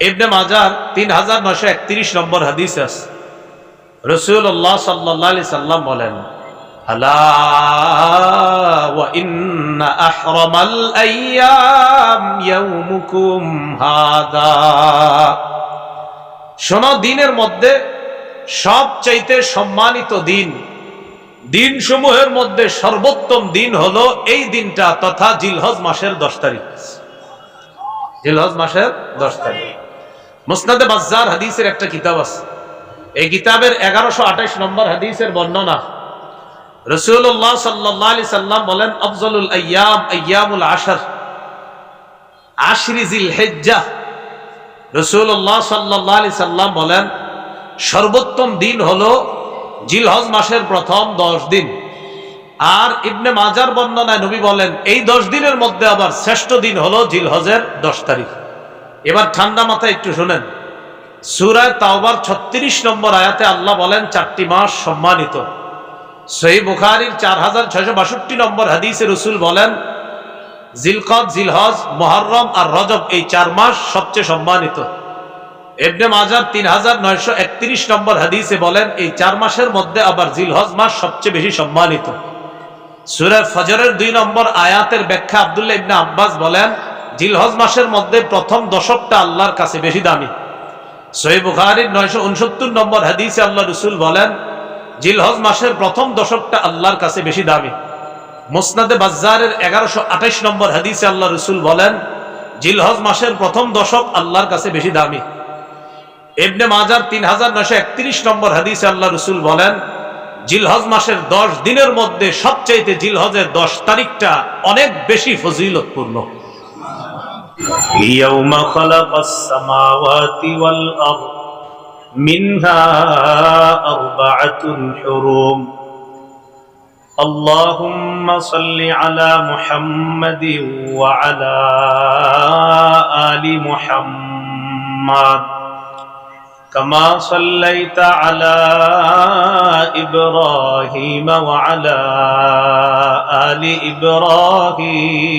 ইবনে মাজার তিন হাজার নশো একত্রিশ নম্বর হাদিস আছে। রসুল্লাহ সাল্লাহ সাল্লাম বলেন, আলা আইয়াম হাদা। শোনো, দিনের মধ্যে সবচাইতে সম্মানিত দিন দিন সমূহের মধ্যে সর্বোত্তম দিন হলো এই দিনটা তথা জিলহজ মাসের দশ তারিখ। জিলহজ মাসের দশ তারিখ। মুসনাদে বাজ্জার হাদিসের একটা কিতাব আছে। এই কিতাবের এগারোশো আঠাইশ নম্বর হাদিসের বর্ণনা। রসুল্লাহ সাল্লি সাল্লাম বলেন, আফজলুল আয়াম আয়ামুল আশার। আশরি জিল হেজ্জা রসুল্লাহ সাল্লি সাল্লাম বলেন, সর্বোত্তম দিন হলো জিলহজ মাসের প্রথম দশ দিন। আর ইবনে মাজার বর্ণনায় নবী বলেন, এই দশ দিনের মধ্যে আবার শ্রেষ্ঠ দিন হলো জিলহজের দশ তারিখ। এবার ঠান্ডা মাথায় একটু শোনেন। সুরায় তাওবার ছত্রিশ নম্বর আয়াতে আল্লাহ বলেন, চারটি মাস সম্মানিত। সহি বুখারির চার হাজার ছয়শো বাষট্টি নম্বর হাদিসে রসুল বলেন, জিলকদ, জিলহজ মহরম আর রজব এই চার মাস সবচেয়ে সম্মানিত। এবনে মাজার তিন হাজার নয়শো একত্রিশ নম্বর হাদিসে বলেন, এই চার মাসের মধ্যে আবার জিলহজ মাস সবচেয়ে বেশি সম্মানিত। সুরের ফজরের দুই নম্বর আয়াতের ব্যাখ্যা আবদুল্লাহ ইবনে আব্বাস বলেন জিলহজ মাসের মধ্যে প্রথম দশকটা আল্লাহর কাছে বেশি দামি। সহি বুখারির নয়শো উনসত্তর নম্বর হাদিসে আল্লাহ রসুল বলেন, জিলহজ মাসের প্রথম দশকটা আল্লাহর কাছে বেশি দামি। মোসনাদে বাজারের এগারোশো আঠাইশ নম্বর হাদিসে আল্লাহ রসুল বলেন, জিলহজ মাসের প্রথম দশক আল্লাহর কাছে বেশি দামি। এবনে মাজার তিন হাজার নয়শো একত্রিশ নম্বর হাদিসে আল্লাহ রসুল বলেন, জিলহজ মাসের দশ দিনের মধ্যে সবচাইতে জিলহজের দশ তারিখটা অনেক বেশি ফজিলতপূর্ণ। يوم خلق السماوات والأرض منها أربعة حروم اللهم صل على محمد وعلى آل محمد كما صليت على إبراهيم وعلى آل إبراهيم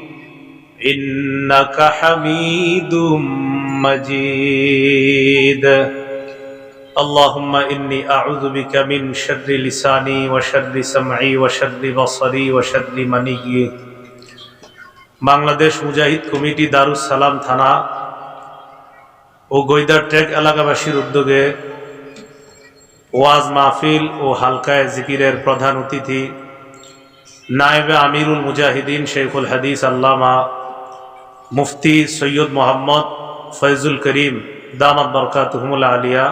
إنك حميد مجيد اللهم إني أعوذ بك من شر لساني وشر سمعي وشر بصري وشر مني বাংলাদেশ মুজাহিদ কমিটি দারুস সালাম থানা ও গৈদার ট্রেক এলাকাবাসীর উদ্যোগে ওয়াজ মাহফিল ও হালকায় জিকিরের প্রধান অতিথি নায়েবে আমিরুল মুজাহিদিন শেখুল হাদিস আল্লামা মুফতি সৈয়দ মোহাম্মদ ফয়জুল করিম, দামাত বরকাতহমুল আলিয়া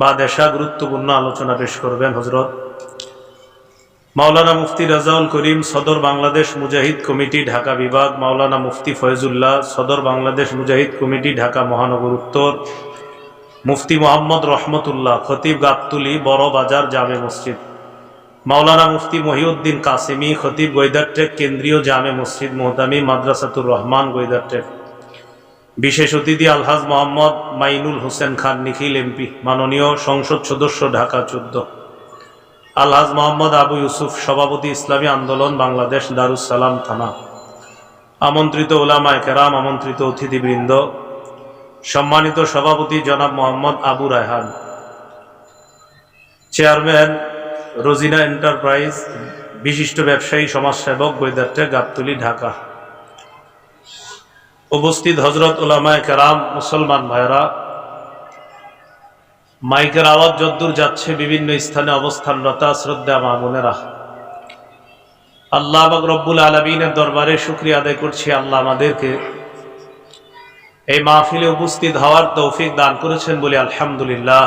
বা দেশা গুরুত্বপূর্ণ আলোচনা পেশ করবেন হজরত মাওলানা মুফতি রাজাউল করিম সদর বাংলাদেশ মুজাহিদ কমিটি ঢাকা বিভাগ, মাওলানা মুফতি ফয়জুল্লাহ সদর বাংলাদেশ মুজাহিদ কমিটি ঢাকা মহানগর উত্তর, মুফতি মোহাম্মদ রহমতুল্লাহ খতিব গাবতুলি বড় বাজার জামে মসজিদ। মাওলানা মুফতি মহিউদ্দিন কাসিমি খতিব গৈদারটেক কেন্দ্রীয় জামে মসজিদ মোহতামি মাদ্রাসাতুর রহমান গৈদারটেক বিশেষ অতিথি আলহাজ মোহাম্মদ মাইনুল হোসেন খান নিখিল এমপি, মাননীয় সংসদ সদস্য ঢাকা চোদ্দ। আলহাজ মোহাম্মদ আবু ইউসুফ, সভাপতি ইসলামী আন্দোলন বাংলাদেশ দারুসালাম থানা। আমন্ত্রিত ওলামায় কেরাম, আমন্ত্রিত অতিথিবৃন্দ, সম্মানিত সভাপতি জনাব মোহাম্মদ আবু রায়হান। চেয়ারম্যান রোজিনা এন্টারপ্রাইজ, বিশিষ্ট ব্যবসায়ী, সমাজসেবক বৈদার্থে গাবতলি, ঢাকা। উপস্থিত হজরত ওলামায় কেরাম, মুসলমান ভাইরা মাইকের আওয়াজ যদ্দূর যাচ্ছে, বিভিন্ন স্থানে অবস্থানরতা শ্রদ্ধা মা বোনেরা। আল্লাহ রব্বুল আলমিনের দরবারে শুক্রিয়া আদায় করছি, আল্লাহ আমাদেরকে এই মাহফিলে উপস্থিত হওয়ার তৌফিক দান করেছেন বলে আলহামদুলিল্লাহ।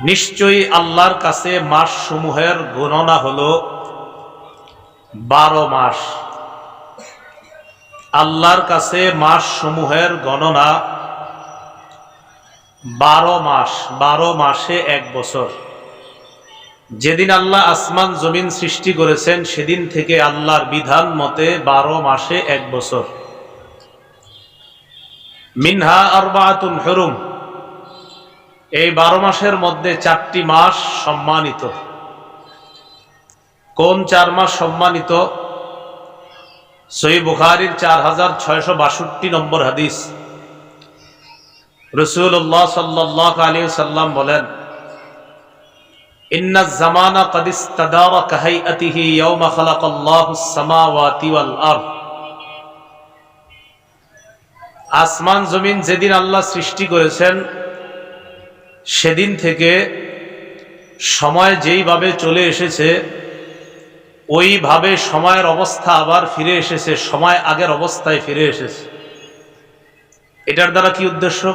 নিশ্চয়ই আল্লাহর কাছে মাস সমূহের গণনা হলো বারো মাস। আল্লাহর কাছে মাস সমূহের গণনা বারো মাস। বারো মাসে এক বছর। যেদিন আল্লাহ আসমান, জমিন সৃষ্টি করেছেন, সেদিন থেকে আল্লাহর বিধান মতে বারো মাসে এক বছর। মিনহা আরবাতুন হরুম। এই বারো মাসের মধ্যে চারটি মাস সম্মানিত। কোন চার মাস সম্মানিত? সই বুখারির চার হাজার ছয়শো বাষট্টি নম্বর হাদিস। রসুল্লাহ সাল্লাহ আলী সাল্লাম বলেন, ইন্না জামানা আরদ। আসমান, জমিন যেদিন আল্লাহ সৃষ্টি করেছেন সেদিন থেকে সময় যেইভাবে চলে এসেছে, ওইভাবে সময়ের অবস্থা আবার ফিরে এসেছে, সময় আগের অবস্থায় ফিরে এসেছে। এটার দ্বারা কি উদ্দেশ্য?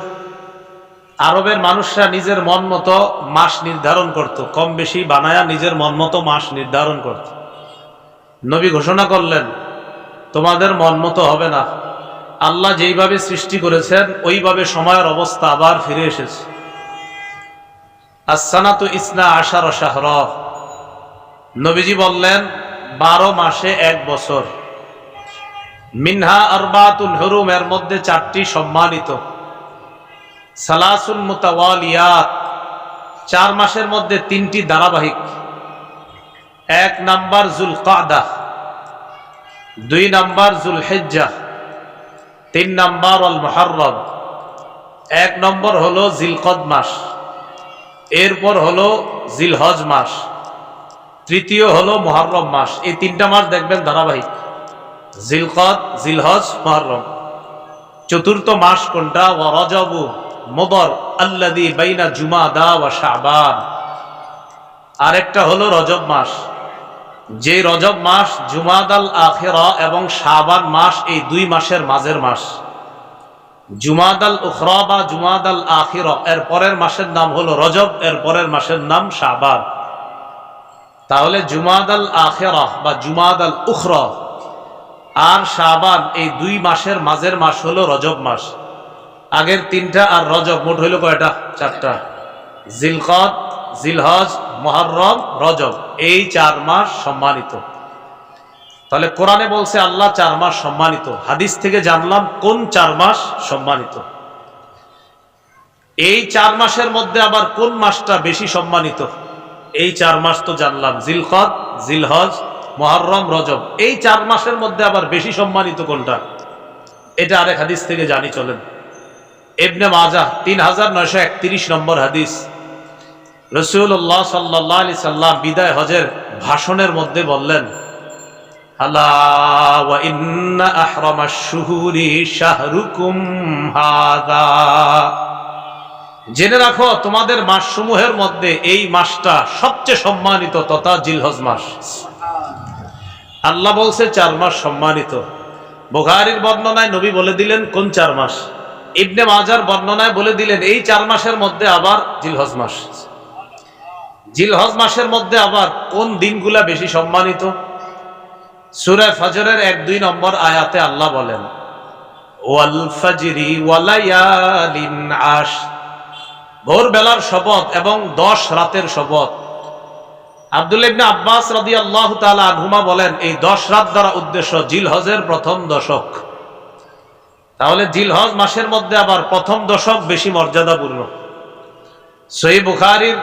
আরবের মানুষরা নিজের মন মতো মাস নির্ধারণ করত, কম বেশি বানায়া নিজের মন মতো মাস নির্ধারণ করত। নবী ঘোষণা করলেন, তোমাদের মন মতো হবে না। আল্লাহ যেইভাবে সৃষ্টি করেছেন, ওইভাবে সময়ের অবস্থা আবার ফিরে এসেছে। আসানাতু ইসনা আশার শাহর। নবীজি বললেন, বারো মাসে এক বছর। মিনহা আরবাতুল হরুম, এর মধ্যে চারটি সম্মানিত। সালাসুল মুতাওয়ালিয়াত, চার মাসের মধ্যে তিনটি ধারাবাহিক। এক নাম্বার জুল কাদা দুই নাম্বার জুল হেজ্জা তিন নাম্বার অল মহরম এক নম্বর হলো জিলকদ মাস। এরপর হলো জিলহজ মাস, তৃতীয় হলো মহরম মাস। এই তিনটা মাস দেখবেন ধারাবাহিক। জিলকদ, জিলহজ মহরম চতুর্থ মাস কোনটা? রজবু মোদর আল্লাদি বাইনা জুমা দা ওয়া শাবান। আরেকটা হলো রজব মাস। যে রজব মাস জুমাদ আল আখেরা এবং শাবান মাস এই দুই মাসের মাঝের মাস। জুমাদ আল উখরা বা জুমাদ আল আখির, এর পরের মাসের নাম হলো রজব, এর পরের মাসের নাম শাবান। তাহলে জুমাদ আল আখেরা বা জুমাদ আল উখরা আর শাবান এই দুই মাসের মাঝের মাস হলো রজব মাস। আগের তিনটা আর রজব মোট হইল কয়টা? চারটা। জিলকদ, জিলহজ, মহরম, রজব, এই চার মাস সম্মানিত। তাহলে কোরআনে বলছে আল্লাহ চার মাস সম্মানিত। হাদিস থেকে জানলাম কোন চার মাস সম্মানিত। এই চার মাসের মধ্যে আবার কোন মাসটা বেশি সম্মানিত? এই চার মাস তো জানলাম। জিলকদ জিলহজ, মহরম, রজব। এই চার মাসের মধ্যে আবার বেশি সম্মানিত কোনটা? এটা আরেক হাদিস থেকে জানি, চলেন। এবনে মাজা তিন হাজার নয়শো একত্রিশ নম্বর হাদিস। রসুল্লাহ সাল্লাহ আলি সাল্লাম বিদায় হজের ভাষণের মধ্যে বললেন আল্লাহ, ওয়া ইন্না আহরামাশ শুহুরি শাহরুকুম জেনে রাখো, তোমাদের মাসসমূহের মধ্যে এই মাসটা সবচেয়ে সম্মানিত তথা জিলহজ মাস। আল্লাহ বলছে, চার মাস সম্মানিত। বোখারির বর্ণনায় নবী বলে দিলেন, কোন চার মাস? ইবনে মাজার বর্ণনায় বলে দিলেন, এই চার মাসের মধ্যে আবার জিলহজ মাস। জিলহজ মাসের মধ্যে আবার কোন দিনগুলা বেশি সম্মানিত? সুরে ফজরের এক দুই নম্বর আয়াতে আল্লাহ বলেন, ওয়াল ফজরি ওয়ালায়ালিন আশ ভোরবেলার শপথ এবং দশ রাতের শপথ। আব্দুল ইবনে আব্বাস রাদি আল্লাহ আনহুমা বলেন, এই দশ রাত দ্বারা উদ্দেশ্য জিলহজের প্রথম দশক। তাহলে জিলহজ মাসের মধ্যে আবার প্রথম দশক বেশি মর্যাদাপূর্ণ। সই বুখারির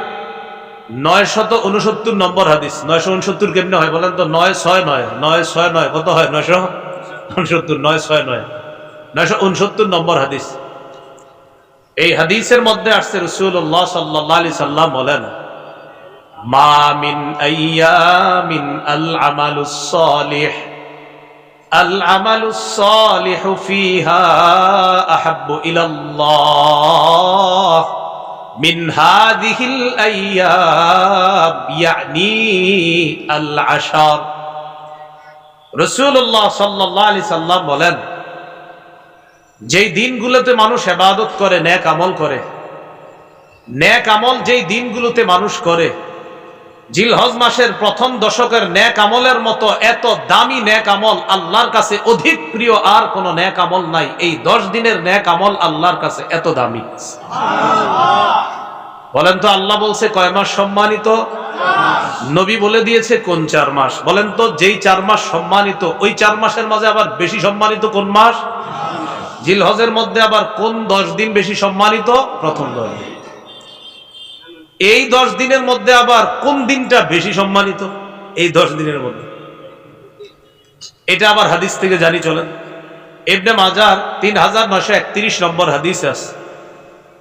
নয়শত উনসত্তর নম্বর হাদিস। নয়শো উনসত্তর কেমনি হয় বলেন তো? নয় ছয় নয়। নয় ছয় নয়। কত হয়? নয়শো উনসত্তর নয় ছয় নয়। নয়শো উনসত্তর নম্বর হাদিস। এই হাদিসের মধ্যে আসছে রসুল্লাহ সাল্লাহ আলি সাল্লাম বলেন মামিন আইয়ামিন আল আমালুস সালিহ আল আমালুস সালিহু ফিহা আহাব্বু ইলাল্লাহ। মিন হাদিহিল আইয়াব সাল্লাহ বলেন, যেই দিনগুলোতে মানুষ এবাদত করে ন্যাক আমল করে ন্যাক আমল যেই দিনগুলোতে মানুষ করে, জিলহজ মাসের প্রথম দশকের ন্যাক আমলের মতো এত দামি ন্যাক আমল আল্লাহর কাছে অধিক প্রিয় আর কোন ন্যাক আমল নাই। এই দশ দিনের ন্যাক আমল আল্লাহর কাছে এত দামি। বলেন তো আল্লাহ বলছে কয় মাস সম্মানিত? নবী বলে দিয়েছে কোন চার মাস? বলেন তো যেই চার মাস সম্মানিত, ওই চার মাসের মাঝে আবার বেশি সম্মানিত কোন মাস? জিলহজের মধ্যে আবার কোন দশ দিন বেশি সম্মানিত? প্রথম দশ দিন। এই দশ দিনের মধ্যে আবার কোন দিনটা বেশি সম্মানিত? এই দশ দিনের মধ্যে। এটা আবার হাদিস থেকে জানি চলেন। এবনে মাজার তিন হাজার নশো একত্রিশ নম্বর হাদিস আছে।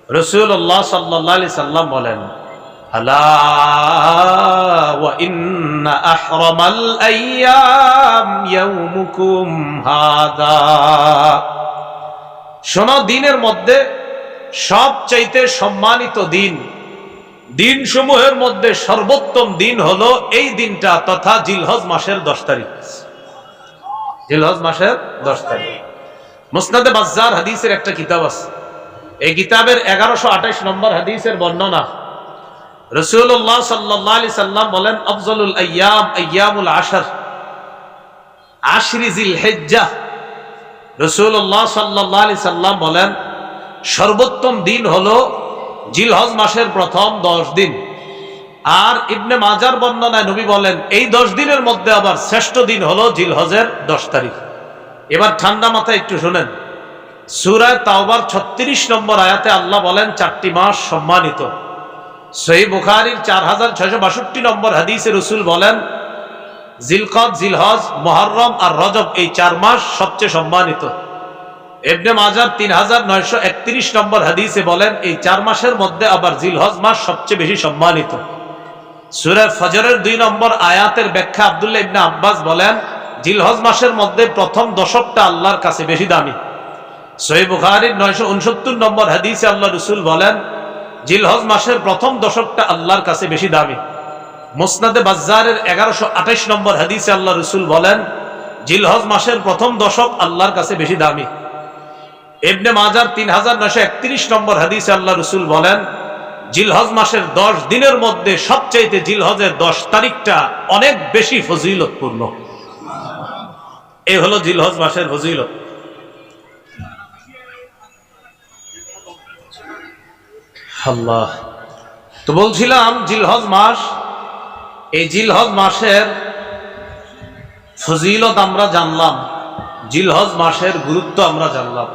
রসুল্লাহ সাল্লাহ সাল্লাম বলেন শোনো, দিনের মধ্যে সবচাইতে সম্মানিত দিন দিন সমূহের মধ্যে সর্বোত্তম দিন হলো এই দিনটা তথা জিলহজ মাসের দশ তারিখ। জিলহজ মাসের দশ তারিখ। মুসনাদে বাজার হাদিসের একটা কিতাব আছে। এই কিতাবের এগারোশো আঠাইশ নম্বর হাদিসের বর্ণনা। রসুল্লাহ সাল্লি সাল্লাম বলেন, আফজলুল আয়াম, আয়ামুল আশার, আশরি জিল হেজ্জা রসুল্লাহ সাল্লি সাল্লাম বলেন, সর্বোত্তম দিন হলো জিলহজ মাসের প্রথম দশ দিন। আর ইবনে মাজার বর্ণনায় নবী বলেন, এই দশ দিনের মধ্যে আবার শ্রেষ্ঠ দিন হলো জিলহজের দশ তারিখ। এবার ঠান্ডা মাথায় একটু শোনেন। সুরায় তাওবার ছত্রিশ নম্বর আয়াতে আল্লাহ বলেন, চারটি মাস সম্মানিত। সহি বুখারির চার হাজার ছয়শো বাষট্টি নম্বর হাদিসে রসুল বলেন, জিলকদ, জিলহজ মহরম আর রজব এই চার মাস সবচেয়ে সম্মানিত। এবনে মাজার তিন হাজার নয়শো একত্রিশ নম্বর হাদিসে বলেন, এই চার মাসের মধ্যে আবার জিলহজ মাস সবচেয়ে বেশি সম্মানিত। সুরে ফজরের দুই নম্বর আয়াতের ব্যাখ্যা আবদুল্লাহ ইবনে আব্বাস বলেন, জিলহজ মাসের মধ্যে প্রথম দশকটা আল্লাহর কাছে বেশি দামি। সহি নয়শো উনসত্তর নম্বর হাদিসে আল্লাহ রসুল বলেন, জিলহজ মাসের প্রথম দশকটা আল্লাহর কাছে বেশি দামি। মোসনাদে বাজারের এগারোশো নম্বর হাদিসে আল্লাহ রসুল বলেন, জিলহজ মাসের প্রথম দশক আল্লাহর কাছে বেশি দামি। এবনে মাজার তিন হাজার নশো একত্রিশ নম্বর হাদিসে আল্লাহ রসুল বলেন, জিলহজ মাসের দশ দিনের মধ্যে সবচাইতে জিলহজের দশ তারিখটা অনেক বেশি ফজিলতপূর্ণ। এই হলো জিলহজ মাসের ফজিলত। আল্লাহ তো বলছিলাম, জিলহজ মাস, এই জিলহজ মাসের ফজিলত আমরা জানলাম, জিলহজ মাসের গুরুত্ব আমরা জানলাম।